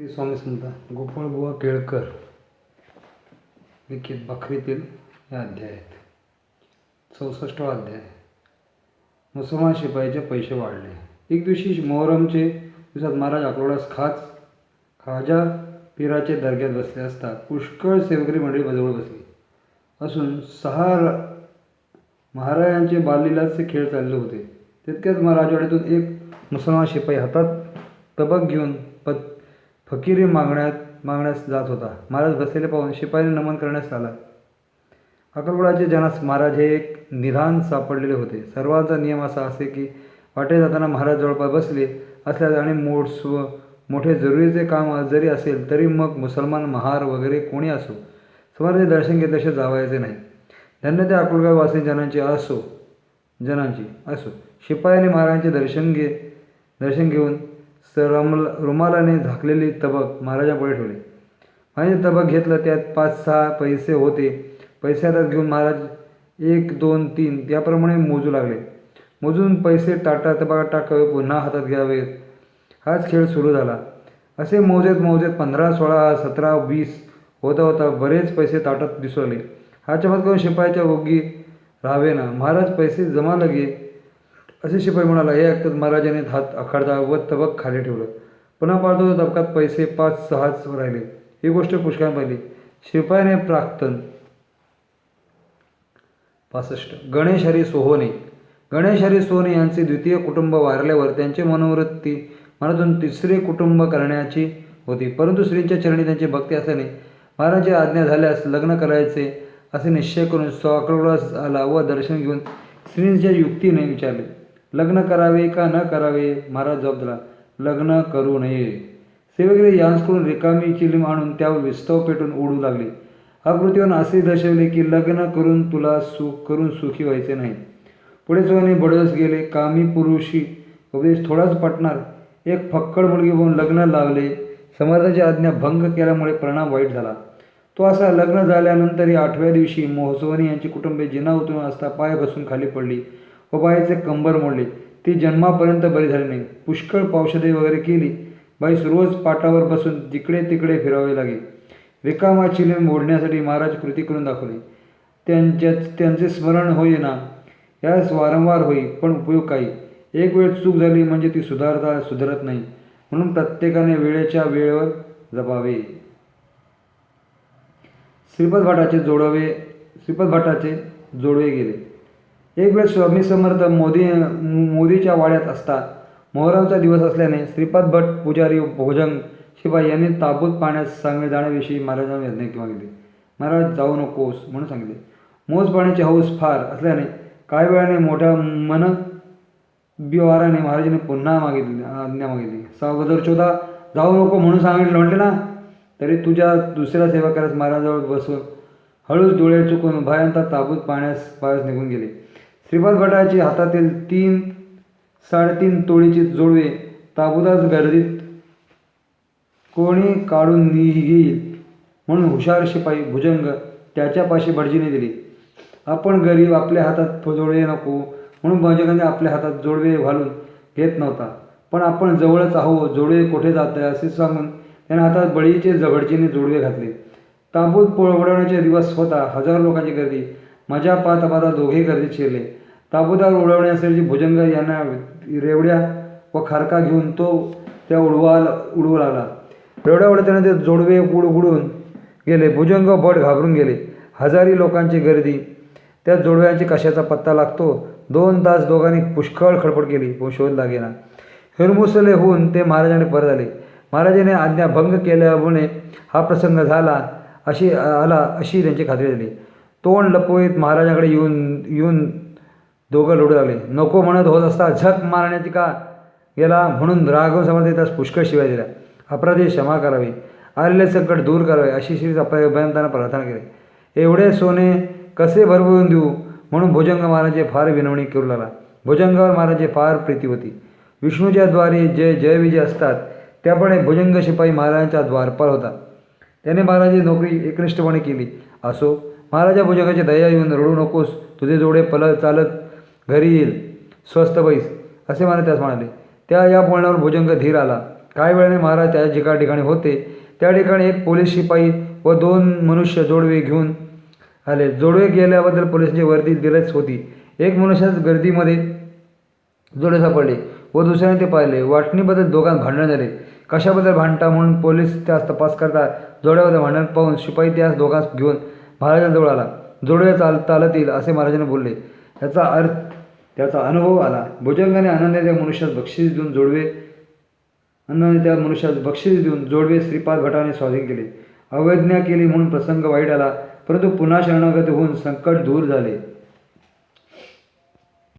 श्री स्वामी समर्थ गोपाळबुवा केळकर लिखित बखरीतील हे अध्याय आहेत चौसष्टवा अध्याय. मुसलमान शिपाईचे पैसे वाढले. एक दिवशी मोहरमचे दिवसात महाराज अकलोडास खाच खाजा पीराचे दर्ग्यात बसले असता पुष्कळ सेवकरी मंडळी जवळ बसली. असून सहा र- महाराजांचे बाललीलाचे खेळ चालले होते. तितक्याच महाराजवाड्यातून एक मुसलमान शिपाई हातात तबक घेऊन प फकिरी मागण्यात मागण्यास जात होता. महाराज बसलेले पाहून शिपाईने नमन करण्यास आला. अकलगुडाचे जनास महाराज हे एक निधान सापडलेले होते. सर्वांचा नियम असा असे की वाटे जाताना महाराज जवळपास बसले असल्यास आणि मोठ स्व मोठे जरुरीचे काम जरी असेल तरी मग मुसलमान महार वगैरे कोणी असो? समोरचे दर्शन घेतल्याशिवाय जावायचे नाही. धन्य त्या अकोलगाववासी जनांची असो जनांची असो. शिपायाने महाराजांचे दर्शन घे दर्शन घेऊन सरमल रुमालाने झाकलेली तबक महाराजांपुढे ठेवले. महाराज तबक घेतलं त्यात पाच सहा पैसे होते. पैसे हातात घेऊन महाराज एक दोन तीन याप्रमाणे मोजू लागले. मोजून पैसे टाटा तबकात टाकावे पुन्हा हातात घ्यावेत. हाच खेळ सुरू झाला. असे मोजेत मोजेत पंधरा सोळा सतरा वीस होता होता बरेच पैसे ताटात दिसू लागले. हा चमत्कार शिपायाच्या ओगी राहावे ना. महाराज पैसे जमा लगे. असे शिपाई म्हणाला हे ऐकताच महाराजाने हात आखाडता व तबक खाली ठेवलं. पुन्हा पाळतो तबकात पैसे पाच सहाच राहिले. ही गोष्ट पुष्कळ पाहिली. शिपायाने प्राक्तन पासष्ट. गणेश हरी सोहोने. गणेश हरी सोहने यांचे द्वितीय कुटुंब वारल्यावर त्यांची मनोवृत्ती मनातून तिसरे कुटुंब करण्याची होती. परंतु श्रींच्या चरणी त्यांची भक्ती असल्याने महाराजांची आज्ञा झाल्यास लग्न करायचे असे निश्चय करून स्वाकडोळास आला व दर्शन घेऊन श्रींच्या युक्तीने विचारले. लग्न करावे का न करावे? महाराज जबाब दिला लग्न करू नये. सेवकरी यांसकडून रिकामी चिलीम आणून त्यावर विस्तव पेटून उडू लागले. आकृतीवर असे दर्शवले की लग्न करून तुला सुख करून सुखी व्हायचे नाही. पुढे सोने बडस गेले कामी पुरुषी उपदेश थोडाच पटणार. एक फक्कड मुलगी होऊन लग्न लावले. समाजाची आज्ञा भंग केल्यामुळे परिणाम वाईट झाला. तो असा लग्न झाल्यानंतरही आठव्या दिवशी मोहसोनी यांची कुटुंबे जिना उतरून असता पाय बसून खाली पडली. व बाईचे कंबर मोडले. ती जन्मापर्यंत बरी झाली नाही. पुष्कळ औषधे वगैरे केली. बाईस रोज पाटावर बसून जिकडे तिकडे फिरावे लागे. रिकामा चिलीम मोडण्यासाठी महाराज कृती करून दाखवले. त्यांच्या त्यांचे स्मरण होईना. यास वारंवार होई पण उपयोग काही. एक वेळ चूक झाली म्हणजे ती सुधारता सुधारत नाही. म्हणून प्रत्येकाने वेळेच्या वेळेवर जपावे. श्रीपद भटाचे जोडवे श्रीपद भटाचे जोडवे गेले. एक वेळ स्वामी समर्थ मोदी मोदीच्या वाड्यात असता. मोहरमचा दिवस असल्याने श्रीपाद भट पुजारी भोजंग शिवाय यांनी ताबूत पाण्यास सांगले जाण्याविषयी महाराजांना यज्ञ मागितले महाराज जाऊ नकोस म्हणून सांगितले. मोज पाण्याची हौस फार असल्याने काही वेळाने मोठ्या मन बिवाराने महाराजांनी पुन्हा मागितली आज्ञा मागितली. सावधर चोदा जाऊ नको म्हणून सांगितलं म्हणते ना? तरी तुझ्या दुसऱ्या सेवा करायस महाराजाजवळ बसून हळूच डोळे चुकून भयांता ताबूत पाण्यास पायास निघून गेले. श्रीपाद भटाचे हातातील तीन साडेतीन तोळीची जोडवे ताबूताच गर्दीत कोणी काढून निघेल म्हणून हुशार शिपाई भुजंग त्याच्यापाशी भटजीने दिली. आपण गरीब आपल्या हातात जोडवे नको म्हणून भुजंगाने आपल्या हातात जोडवे घालून घेत नव्हता. पण आपण जवळच आहो जोडवे कुठे जात आहे असे सांगून त्याने हातात बळीचे जवळजीने जोडवे घातले. ताबूत उडवण्याचे दिवस होता हजारो लोकांची गर्दी. माझ्या पाहता पाहता दोघे गर्दीत शिरले. ताबूतावर उडवण्यासाठी भुजंग यांना रेवड्या व खारका घेऊन तो त्या उडवाल उडवू लागला. रेवड्या उडताना ते जोडवे उडगुडून उडून गेले. भुजंग बट घाबरून गेले. हजारी लोकांची गर्दी. त्या जोडव्यांची कशाचा पत्ता लागतो? दोन तास दोघांनी पुष्कळ खडपड केली. व शोध लागेना. हिरमुसले होऊन ते महाराजाने परत आले. महाराजांनी आज्ञा भंग केल्यामुळे हा प्रसंग झाला अशी आला अशी त्यांची खात्री झाली. तोंड लपवीत महाराजांकडे येऊन येऊन दोघं लढू लागले. नको म्हणत होत असता झक मारण्याची का गेला म्हणून राघव समर्थ त्यास पुष्कळ शिवाय दिल्या. अपराधी क्षमा करावी आलेले संकट दूर करावे अशी श्री अभयंतांना प्रार्थना केली. एवढे सोने कसे भरवून देऊ? म्हणून भुजंग महाराजे फार विनवणी करू लागला. भुजंगावर महाराजे फार प्रीती होती. विष्णूच्या द्वारे जे जयविजय असतात त्याप्रमाणे भुजंग शिपाई महाराजांचा द्वारपाल होता. त्याने महाराजांची नोकरी एकनिष्ठपणे केली. असो महाराजा भुजंगाची दया येऊन रडू नकोस. तुझे जोडे पलत चालत घरी येईल. स्वस्त बैस असे मला त्यास म्हणाले. त्या या बोलण्यावर भुजंग धीर आला. काही वेळाने महाराज त्या ज्या ठिकाणी होते. त्या ठिकाणी एक पोलीस शिपाई व दोन मनुष्य जोडवे घेऊन आले. जोडवे गेल्याबद्दल पोलिसांची वर्दी दिलच होती. एक मनुष्याच गर्दीमध्ये जोडे सापडले व दुसऱ्याने ते पाहिले. वाटणीबद्दल दोघांत भांडण झाले. कशाबद्दल भांडता म्हणून पोलीस त्यास तपास करता जोड्याबद्दल भांडण पाहून शिपाई त्यास दोघांस घेऊन महाराजांजवळ आला. जोडवे चाल चालतील असे महाराजांनी बोलले. याचा अर्थ त्याचा अनुभव आला. भुजंगाने आनंदाने त्या मनुष्यास बक्षीस देऊन जोडवे. आनंदाने त्या मनुष्यास बक्षीस देऊन जोडवे श्रीपाद भटाने स्वाधीन केले. अवज्ञा केली म्हणून प्रसंग वाईट आला. परंतु पुन्हा शरणागत होऊन संकट दूर झाले.